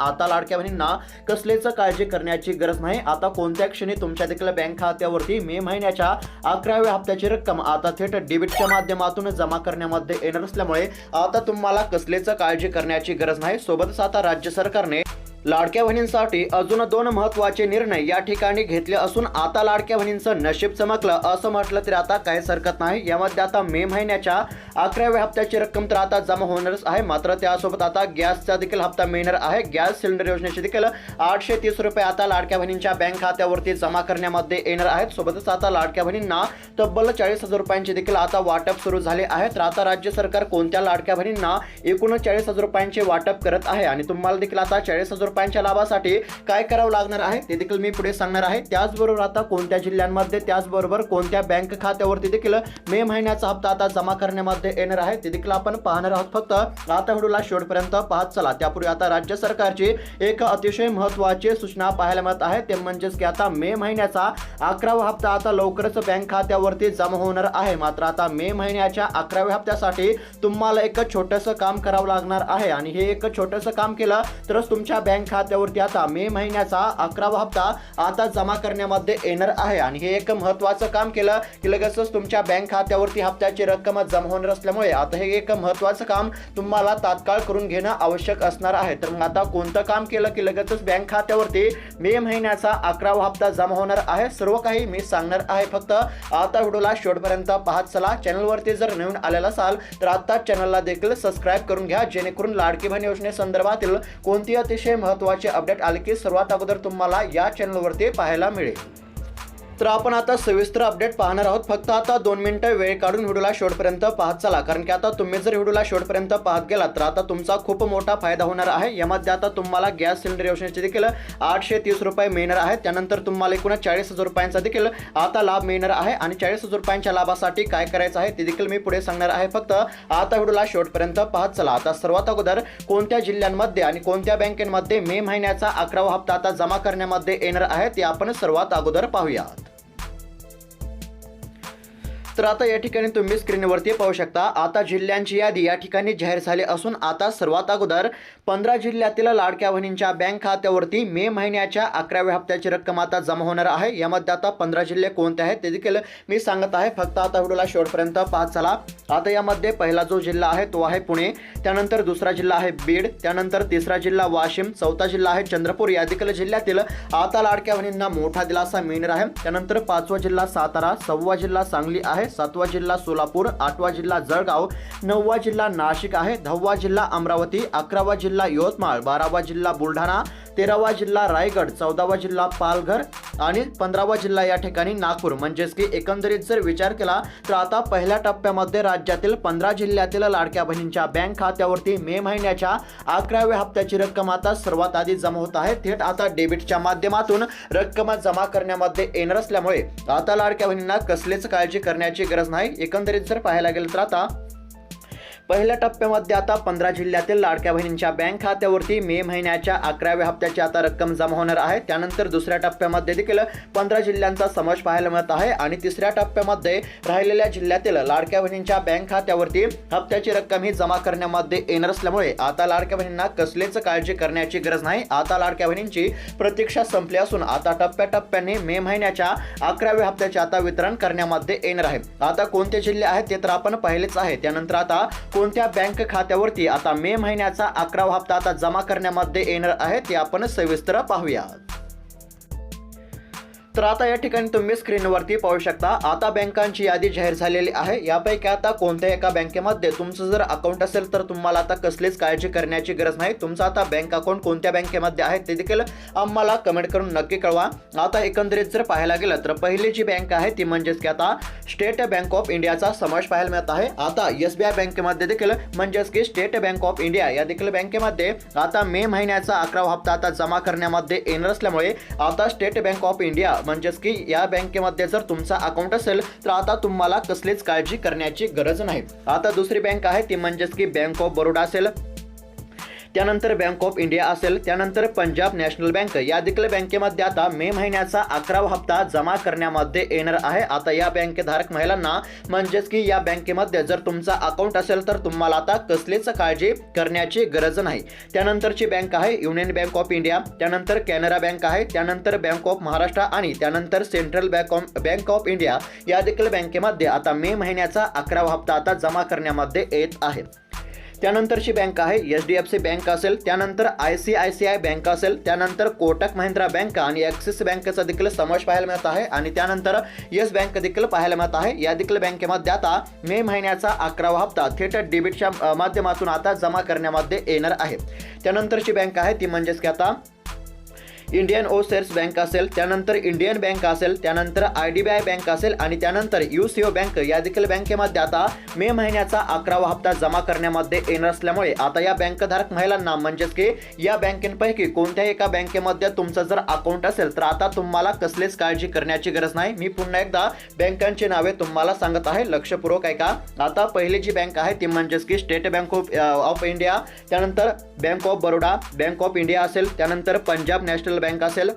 आता लाडक्या बहिणींना कसलेच काळजी करण्याची गरज नाही. आता कोणत्या क्षणी तुमच्या देखील बँक खात्यावरती मे महिन्याच्या अकराव्या हप्त्याची रक्कम आता थेट डेबिटच्या माध्यमातून जमा करण्यामध्ये येणार असल्यामुळे आता तुम्हाला कसलेच काळजी करण्याची गरज नाही. सोबतच आता राज्य सरकारने लाडक्या बहिणींसाठी अजून दोन महत्त्वाचे निर्णय या ठिकाणी घेतले असून आता लाडक्या बहिणींचं नशीब चमकलं असं म्हटलं तरी आता काहीच हरकत नाही. यामध्ये आता मे महिन्याच्या अकराव्या हप्त्याची रक्कम तर आता जमा होणारच आहे. मात्र त्यासोबत आता गॅसचा देखील हप्ता मिळणार आहे. गॅस सिलेंडर योजनेचे देखील आठशे तीस रुपये आता लाडक्या बहिणींच्या बँक खात्यावरती जमा करण्यामध्ये येणार आहेत. सोबतच आता लाडक्या बहिणींना तब्बल चाळीस हजार रुपयांचे देखील आता वाटप सुरू झाले आहे. तर आता राज्य सरकार कोणत्या लाडक्या बहिणींना एकूण चाळीस हजार रुपयांचे वाटप करत आहे? आणि तुम्हाला देखील आता चाळीस हजार रुपयांच्या लाभासाठी काय करावं लागणार आहे ते देखील मी पुढे सांगणार आहे. त्याचबरोबर आता कोणत्या जिल्ह्यांमध्ये त्याचबरोबर कोणत्या बँक खात्यावरती देखील मे महिन्याचा हप्ता आता जमा करण्यामध्ये येणार आहे ते देखील आपण पाहणार आहोत. फक्त आता व्हिडिओला शेवटपर्यंत पाहत चला. त्यापूर्वी आता राज्य सरकारची एक अतिशय महत्वाची सूचना पाहायला मिळत आहे. ते म्हणजेच की आता मे महिन्याचा अकरावा हप्ता आता लवकरच बँक खात्यावरती जमा होणार आहे. मात्र आता मे महिन्याच्या अकराव्या हप्त्यासाठी तुम्हाला एक छोटंसं काम करावं लागणार आहे आणि हे एक छोटंसं काम केलं तरच तुमच्या बँक खात्यावरती आता मे महिन्याचा अकरावा हप्ता आता जमा करण्यामध्ये येणार आहे. आणि हे एक महत्वाचं काम केलं की लगेचच तुमच्या बँक खात्यावरती हप्त्याची रक्कम जमा होणार असल्यामुळे आता हे एक महत्वाचं काम तुम्हाला तात्काळ करून घेणं आवश्यक असणार आहे. तर मग आता कोणतं काम केलं की लगेचच बँक खात्यावरती मे महिन्याचा अकरावा हप्ता जमा होणार आहे? सर्व काही मी सांगणार आहे फक्त आता व्हिडिओला शेवटपर्यंत पाहत चला. चॅनलवरती जर नवीन आलेला असाल तर आता चॅनलला देखील सबस्क्राईब करून घ्या जेणेकरून लाडकी बहीण योजनेसंदर्भातील कोणती अतिशय महत्त्वाचे महत्त्वाचे अपडेट आले की सर्वात अगोदर तुम्हाला या चॅनलवरती पाहायला मिळेल. तर आपण आता सविस्तर अपडेट पाहणार आहोत. फक्त आता दोन मिनिटं वेळ काढून व्हिडिओला शेवटपर्यंत पाहत चला. कारण की आता तुम्ही जर व्हिडिओला शेवटपर्यंत पाहत गेला तर आता तुमचा खूप मोठा फायदा होणार आहे. यामध्ये आता तुम्हाला गॅस सिलेंडर योजनेचे देखील आठशे तीस रुपये मिळणार आहेत. त्यानंतर तुम्हाला एकूण चाळीस हजार रुपयांचा देखील आता लाभ मिळणार आहे. आणि चाळीस हजार रुपयांच्या लाभासाठी काय करायचं आहे ते देखील मी पुढे सांगणार आहे. फक्त आता व्हिडिओला शेवटपर्यंत पाहत चला. आता सर्वात अगोदर कोणत्या जिल्ह्यांमध्ये आणि कोणत्या बँकेमध्ये मे महिन्याचा अकरावा हप्ता आता जमा करण्यामध्ये येणार आहे ते आपण सर्वात अगोदर पाहूयात. तर आता या ठिकाणी तुम्ही स्क्रीनवरती पाहू शकता आता जिल्ह्यांची यादी या ठिकाणी जाहीर झाली असून आता सर्वात अगोदर पंधरा जिल्ह्यातील लाडक्या बहिणींच्या बँक खात्यावरती मे महिन्याच्या अकराव्या हप्त्याची रक्कम आता जमा होणार आहे. यामध्ये आता पंधरा जिल्हे कोणते आहेत ते देखील मी सांगत आहे. फक्त आता व्हिडिओला शेवटपर्यंत पाहत चला. आता यामध्ये पहिला जो जिल्हा आहे तो आहे पुणे त्यानंतर दुसरा जिल्हा आहे बीड त्यानंतर तिसरा जिल्हा वाशिम चौथा जिल्हा आहे चंद्रपूर. या देखील जिल्ह्यातील आता लाडक्या बहिणींना मोठा दिलासा मिळणार आहे. त्यानंतर पाचवा जिल्हा सातारा सव्वा जिल्हा सांगली आहे. सातवा जिल्हा सोलापूर आठवा जिल्हा जळगाव नववा जिल्हा नाशिक आहे. दहावा जिल्हा अमरावती अकरावा जिल्हा यवतमाळ बारावा जिल्हा बुलढाणा तेरावा जिल्हा रायगड चौदावा जिल्हा पालघर आणि पंधरावा जिल्हा या ठिकाणी नागपूर. म्हणजेच की एकंदरीत जर विचार केला तर आता पहिल्या टप्प्यामध्ये राज्यातील पंधरा जिल्ह्यातील लाडक्या बहिणींच्या बँक खात्यावरती मे महिन्याच्या अकराव्या हप्त्याची रक्कम आता सर्वात आधी जमा होत आहे. थेट आता डेबिटच्या माध्यमातून रक्कम जमा करण्यामध्ये येणार असल्यामुळे आता लाडक्या बहिणींना कसलीच काळजी करण्याची गरज नाही. एकंदरीत जर पाहायला गेलं तर आता पहिल्या टप्प्यामध्ये आता पंधरा जिल्ह्यातील लाडक्या बहिणींच्या बँक खात्यावरती मे महिन्याच्या अकराव्या हप्त्याची आता रक्कम जमा होणार आहे. त्यानंतर दुसऱ्या टप्प्यामध्ये देखील पंधरा जिल्ह्यांचा समावेश पाहायला मिळत आहे आणि तिसऱ्या टप्प्यामध्ये राहिलेल्या जिल्ह्यातील लाडक्या बहिणींच्या बँक खात्यावरती हप्त्याची रक्कम ही जमा करण्यामध्ये येणार असल्यामुळे आता लाडक्या बहिणींना कसलीच काळजी करण्याची गरज नाही. आता लाडक्या बहिणींची प्रतीक्षा संपली असून आता टप्प्याटप्प्याने मे महिन्याच्या अकराव्या हप्त्याचे आता वितरण करण्यामध्ये येणार आहे. आता कोणते जिल्हे आहेत ते तर आपण पाहिलेच आहे. त्यानंतर आता कोणत्या बँक खात्यावरती आता मे महिन्याचा अकरावा हप्ता आता जमा करण्यामध्ये येणार आहे ते आपण सविस्तर पाहूया तर आता या ठिकाणी तुम्ही स्क्रीनवरती पाहू शकता आता बँकांची यादी जाहीर झालेली आहे. यापैकी आता कोणत्या एका बँकेमध्ये तुमचं जर अकाउंट असेल तर तुम्हाला आता कसलीच काळजी करण्याची गरज नाही. तुमचं आता बँक अकाउंट कोणत्या बँकेमध्ये आहे ते देखील आम्हाला कमेंट करून नक्की कळवा. आता एकंदरीत जर पाहायला गेलं तर पहिली जी बँक आहे ती म्हणजेच की आता स्टेट बँक ऑफ इंडियाचा समावेश पाहायला मिळत आहे. आता एस बी आय बँकेमध्ये देखील म्हणजेच की स्टेट बँक ऑफ इंडिया या देखील बँकेमध्ये आता मे महिन्याचा अकरावा हप्ता आता जमा करण्यामध्ये येणार असल्यामुळे आता स्टेट बँक ऑफ इंडिया म्हणजेच की या बँकेमध्ये जर तुमचा अकाउंट असेल तर आता तुम्हाला कसलीच काळजी करण्याची गरज नाही. आता दुसरी बँक आहे ती म्हणजेच की बँक ऑफ बरोडा असेल. त्यानंतर बँक ऑफ इंडिया असेल त्यानंतर पंजाब नॅशनल बँक. या देखील बँकेमध्ये आता मे महिन्याचा अकरावा हप्ता जमा करण्यामध्ये येणार आहे. आता या बँकेधारक महिलांना म्हणजेच की या बँकेमध्ये जर तुमचा अकाउंट असेल तर तुम्हाला आता कसलीच काळजी करण्याची गरज नाही. त्यानंतरची बँक आहे युनियन बँक ऑफ इंडिया त्यानंतर कॅनरा बँक आहे त्यानंतर बँक ऑफ महाराष्ट्र आणि त्यानंतर central bank of bank of India या देखील बँकेमध्ये आता मे महिन्याचा अकरावा हप्ता आता जमा करण्यामध्ये येत आहे. त्यानंतरची बँक आहे H D F C bank असेल त्यानंतर I C I C I bank असेल त्यानंतर कोटक महिंद्रा बँक आणि ॲक्सिस बँकेचा देखील समावेश पाहायला मिळत आहे आणि त्यानंतर येस बँक देखील पाहायला मिळत आहे. या देखील बँकेमध्ये आता मे महिन्याचा अकरावा हप्ता थेट डेबिटच्या माध्यमातून आता जमा करण्यामध्ये येणार आहे. त्यानंतरची बँक आहे ती म्हणजेच की आता इंडियन ओसेर्स बँक असेल त्यानंतर इंडियन बँक असेल त्यानंतर I D B I bank असेल आणि त्यानंतर यू सी ओ बँक या देखील बँकेमध्ये आता मे महिन्याचा अकरावा हप्ता जमा करण्यामध्ये येणार असल्यामुळे आता या बँकधारक महिलांना म्हणजेच की या बँकेपैकी कोणत्याही एका बँकेमध्ये तुमचं जर अकाउंट असेल तर आता तुम्हाला कसलीच काळजी करण्याची गरज नाही. मी पुन्हा एकदा बँकांची नावे तुम्हाला सांगत आहे लक्षपूर्वक ऐका. आता पहिली जी बँक आहे ती म्हणजेच की state bank of of India त्यानंतर bank of Baroda bank of India असेल त्यानंतर पंजाब नॅशनल बँक असेल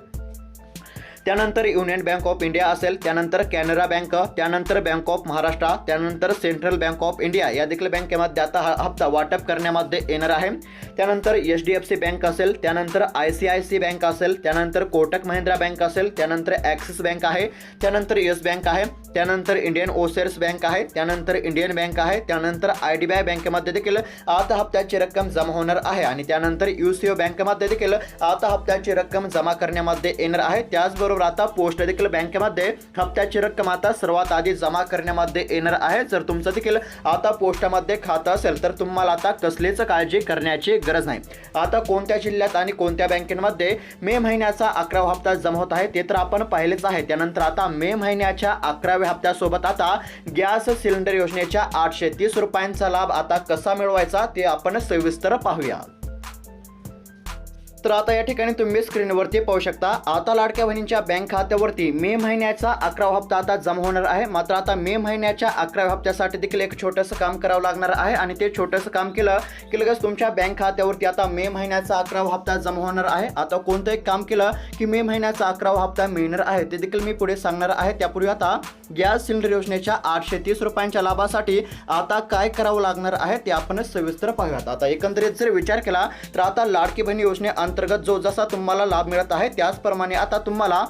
त्यानंतर युनियन बँक ऑफ इंडिया असेल त्यानंतर कॅनरा बँक त्यानंतर बँक ऑफ महाराष्ट्र त्यानंतर सेंट्रल बँक ऑफ इंडिया या देखील बँकेमध्ये आता हा हप्ता वाटप करण्यामध्ये येणार आहे. त्यानंतर H D F C bank असेल त्यानंतर I C I C bank असेल त्यानंतर कोटक महिंद्रा बँक असेल त्यानंतर ॲक्सिस बँक आहे त्यानंतर येस बँक आहे त्यानंतर इंडियन ओसेर्स बँक आहे त्यानंतर इंडियन बँक आहे त्यानंतर आय डी बी आय बँकेमध्ये देखील आता हप्त्याची रक्कम जमा होणार आहे आणि त्यानंतर यू सी ओ बँकेमध्ये देखील आता हप्त्याची रक्कम जमा करण्यामध्ये येणार आहे. त्याचबरोबर आता पोस्ट देखील बँकेमध्ये हप्त्याची रक्कम आता सर्वात आधी जमा करण्यामध्ये येणार आहे. जर तुमचं देखील आता पोस्टामध्ये खातं असेल तर तुम्हाला आता कसलीच काळजी करण्याची गरज नाही. आता कोणत्या जिल्ह्यात आणि कोणत्या बँकेमध्ये मे महिन्याचा अकरावा हप्ता जमा होत आहे ते तर आपण पाहिलेच आहे. त्यानंतर आता मे महिन्याच्या अकराव्या हप्त्यासोबत आता गॅस सिलेंडर योजनेच्या आठशे तीस रुपयांचा लाभ आता कसा मिळवायचा ते आपण सविस्तर पाहूया. तर आता या ठिकाणी तुम्ही स्क्रीनवरती पाहू शकता. आता लाडक्या बहिणींच्या बँक खात्यावरती मे महिन्याचा अकरावा हप्ता आता जमा होणार आहे. मात्र आता मे महिन्याच्या अकराव्या हप्त्यासाठी देखील एक छोटंसं काम करावं लागणार आहे आणि ते छोटंसं काम केलं की लगेच तुमच्या बँक खात्यावरती आता मे महिन्याचा अकरावा हप्ता जमा होणार आहे. आता कोणतं एक काम केलं की मे महिन्याचा अकरावा हप्ता मिळणार आहे ते देखील मी पुढे सांगणार आहे. त्यापूर्वी आता गॅस सिलेंडर योजनेच्या आठशे तीस रुपयांच्या लाभासाठी आता काय करावं लागणार आहे ते आपण सविस्तर पाहूयात. आता एकंदरीत जर विचार केला तर आता लाडकी बहिणी अंतर्गत जो जसा तुम्हाला लाभ मिळत आहे त्याचप्रमाणे आता तुम्हाला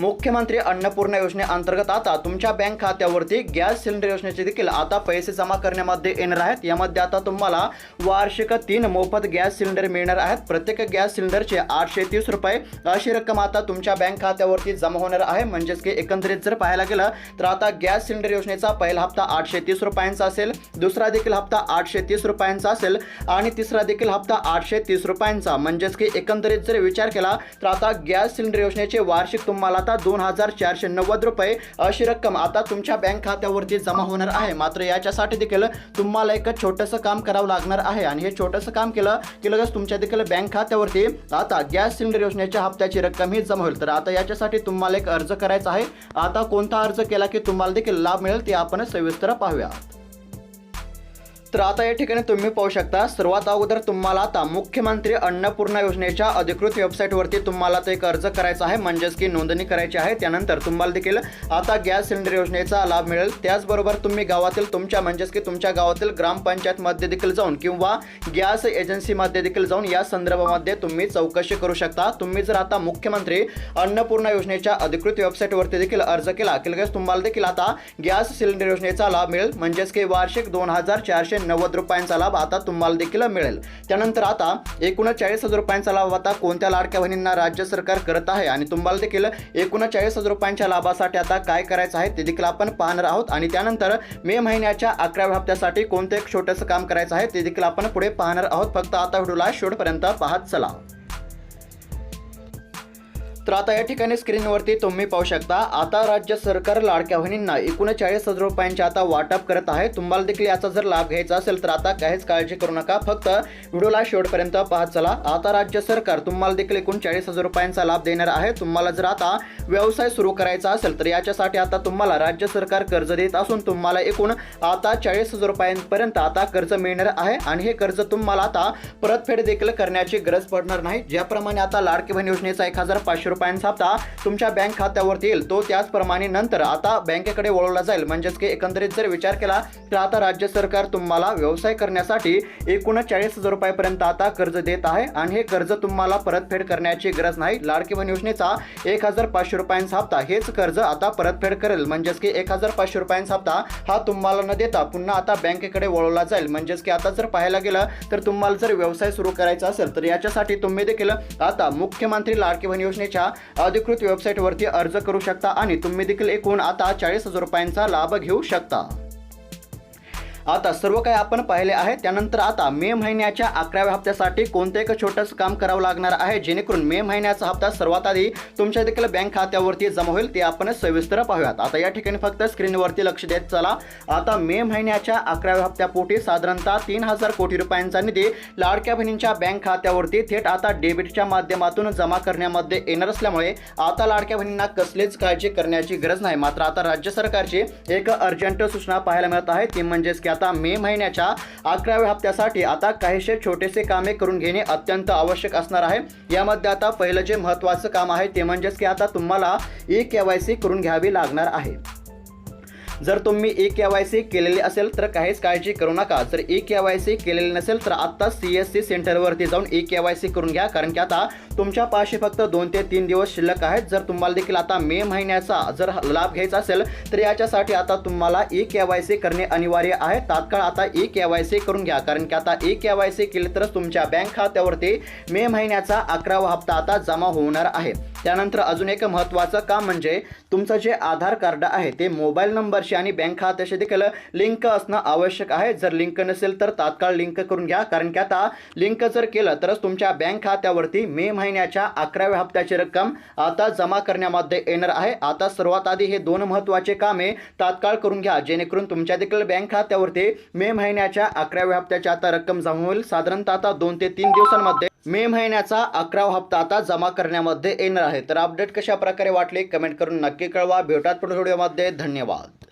मुख्यमंत्री अन्नपूर्णा योजनेअंतर्गत आता तुमच्या बँक खात्यावरती गॅस सिलेंडर योजनेचे देखील आता पैसे जमा करण्यामध्ये येणार आहेत. यामध्ये आता तुम्हाला वार्षिक तीन मोफत गॅस सिलेंडर मिळणार आहेत. प्रत्येक गॅस सिलेंडरचे आठशे तीस रुपये अशी रक्कम आता तुमच्या बँक खात्यावरती जमा होणार आहे. म्हणजेच की एकंदरीत जर पाहायला गेलं तर आता गॅस सिलेंडर योजनेचा पहिला हप्ता आठशे तीस रुपयांचा असेल दुसरा देखील हप्ता आठशे तीस रुपयांचा असेल आणि तिसरा देखील हप्ता आठशे तीस रुपयांचा. म्हणजेच की एकंदरीत जर विचार केला तर आता गॅस सिलेंडर योजनेचे वार्षिक तुम्हाला आता दोन हजार चारशे नव्वद रुपये अशी रक्कम आता तुमच्या बँक खात्यावरती जमा होणार आहे. मात्र याच्यासाठी देखील तुम्हाला एक छोटंसं काम करावं लागणार आहे. आणि हे छोटंसं काम केलं की लगेच तुमच्या देखील बँक खात्यावरती आता गॅस सिलेंडर योजनेच्या हप्त्याची रक्कम ही जमा होईल. तर आता याच्यासाठी तुम्हाला एक अर्ज करायचा आहे. आता कोणता अर्ज केला की तुम्हाला देखील लाभ मिळेल ते आपण सविस्तर पाहूया. तर आता या ठिकाणी तुम्ही पाहू शकता सर्वात अगोदर तुम्हाला आता मुख्यमंत्री अन्नपूर्णा योजनेच्या अधिकृत वेबसाईटवरती तुम्हाला ते एक अर्ज करायचा आहे. म्हणजेच की नोंदणी करायची आहे. त्यानंतर तुम्हाला देखील आता गॅस सिलेंडर योजनेचा लाभ मिळेल. त्याचबरोबर तुम्ही गावातील तुमच्या म्हणजेच की तुमच्या गावातील ग्रामपंचायतमध्ये देखील जाऊन किंवा गॅस एजन्सीमध्ये देखील जाऊन या संदर्भामध्ये तुम्ही चौकशी करू शकता. तुम्ही जर आता मुख्यमंत्री अन्नपूर्णा योजनेच्या अधिकृत वेबसाईटवरती देखील अर्ज केला की लगेच तुम्हाला देखील आता गॅस सिलेंडर योजनेचा लाभ मिळेल. म्हणजेच की वार्षिक दोन हजार चारशे नव्वद रुपयांचा लाभ आता तुम्हाला देखील मिळेल. त्यानंतर आता एकूण चाळीस हजार रुपयांचा लाभ आता कोणत्या लाडक्या बहिणींना राज्य सरकार करत आहे? आणि तुम्हाला देखील एकूण चाळीस हजार रुपयांच्या लाभासाठी आता काय करायचं आहे ते देखील आपण पाहणार आहोत. आणि त्यानंतर मे महिन्याच्या अकराव्या हप्त्यासाठी कोणतं एक छोटंसं काम करायचं आहे ते देखील आपण पुढे पाहणार आहोत. फक्त आता व्हिडिओला शेवटपर्यंत पाहत चला. तर आता या ठिकाणी स्क्रीनवरती तुम्ही पाहू शकता आता राज्य सरकार लाडक्या बहिणींना एकूण चाळीस हजार रुपयांचे आता वाटप करत आहे. तुम्हाला देखील याचा जर लाभ घ्यायचा असेल तर आता काहीच काळजी करू नका फक्त व्हिडिओला शेवटपर्यंत पाहत चला. आता राज्य सरकार तुम्हाला देखील एकूण चाळीस हजार रुपयांचा लाभ देणार आहे. तुम्हाला जर आता व्यवसाय सुरू करायचा असेल तर याच्यासाठी आता तुम्हाला राज्य सरकार कर्ज देत असून तुम्हाला एकूण आता चाळीस हजार रुपयांपर्यंत आता कर्ज मिळणार आहे आणि हे कर्ज तुम्हाला आता परतफेड देखील करण्याची गरज पडणार नाही. ज्याप्रमाणे आता लाडकी बहीण योजनेचा एक हजार पाचशे रुपयांचा हप्ता तुमच्या बँक खात्यावर येईल. तो त्याचप्रमाणे नंतर आता बँकेकडे वळवला जाईल. म्हणजेच की एकंदरीत जर विचार केला तर आता राज्य सरकार तुम्हाला व्यवसाय करण्यासाठी एकूण चाळीस हजार रुपयापर्यंत आता कर्ज देत आहे आणि हे कर्ज तुम्हाला परतफेड करण्याची गरज नाही. लाडकी बहीण योजनेचा एक हजार पाचशे रुपयांचा हप्ता हेच कर्ज आता परतफेड करेल. म्हणजेच की एक हजार पाचशे रुपयांचा हप्ता हा तुम्हाला न देता पुन्हा आता बँकेकडे वळवला जाईल. म्हणजेच की आता जर पाहायला गेलं तर तुम्हाला जर व्यवसाय सुरू करायचा असेल तर याच्यासाठी तुम्ही देखील आता मुख्यमंत्री लाडकी बहीण योजनेच्या अधिकृत वेबसाईटवरती अर्ज करू शकता आणि तुम्ही देखील एकूण आता चाळीस हजार रुपयांचा लाभ घेऊ शकता. आता सर्व काही आपण पाहिले आहे. त्यानंतर आता मे महिन्याच्या अकराव्या हप्त्यासाठी कोणतं एक छोटंसं काम करावं लागणार आहे? जेणेकरून मे महिन्याचा हप्ता सर्वात आधी तुमच्या देखील बँक खात्यावरती जमा होईल. ते आपण सविस्तर पाहूयात. आता या ठिकाणी फक्त स्क्रीनवरती लक्ष देत चला. आता मे महिन्याच्या अकराव्या हप्त्यापोटी साधारणतः तीन हजार कोटी रुपयांचा निधी लाडक्या बहिणींच्या बँक खात्यावरती थेट आता डेबिटच्या माध्यमातून जमा करण्यामध्ये येणार असल्यामुळे आता लाडक्या बहिणींना कसलीच काळजी करण्याची गरज नाही. मात्र आता राज्य सरकारची एक अर्जंट सूचना पाहायला मिळत आहे. ती म्हणजेच की आता मे महिन्याच्या अकराव्या हप्त्यासाठी आता काहीसे छोटेसे कामे करून घेणे अत्यंत आवश्यक असणार आहे. यामध्ये आता पहिलं जे महत्त्वाचं काम आहे ते म्हणजेच की आता तुम्हाला ई के वाय सी करून घ्यावी लागणार आहे. जर तुम्ही ए के वाय सी केलेली असेल तर काहीच काळजी करू नका. जर ए के वाय सी केलेली नसेल तर आत्ता सी एस सी सेंटरवरती जाऊन ए के वाय सी करून घ्या. कारण की आता तुमच्या पाशी फक्त दोन ते तीन दिवस शिल्लक आहेत. जर तुम्हाला देखील आता मे महिन्याचा जर लाभ घ्यायचा असेल तर याच्यासाठी आता तुम्हाला ए के वाय सी करणे अनिवार्य आहे. तात्काळ आता ए के वाय सी करून घ्या. कारण की आता ए के वाय सी केली तरच तुमच्या बँक खात्यावरती मे महिन्याचा अकरावा हप्ता आता जमा होणार आहे. त्यानंतर अजून एक महत्त्वाचं काम म्हणजे तुमचं जे आधार कार्ड आहे ते मोबाईल नंबरशी आणि बँक खात्याशी देखील लिंक असणं आवश्यक आहे. जर लिंक नसेल तर तात्काळ लिंक करून घ्या. कारण की आता लिंक जर केलं तरच तुमच्या बँक खात्यावरती मे महिन्याच्या अकराव्या हप्त्याची रक्कम आता जमा करण्यामध्ये येणार आहे. आता सर्वात आधी हे दोन महत्त्वाचे कामे तात्काळ करून घ्या. जेणेकरून तुमच्या देखील बँक खात्यावरती मे महिन्याच्या अकराव्या हप्त्याची आता रक्कम जमा होईल. साधारणतः आता दोन ते तीन दिवसांमध्ये मे महिन्याचा अकरावा हप्ता आता जमा करण्यामध्ये येणार आहे. तर अपडेट कशा प्रकारे वाटले? कमेंट करून नक्की कळवा. भेटात पुढील व्हिडिओमध्ये धन्यवाद.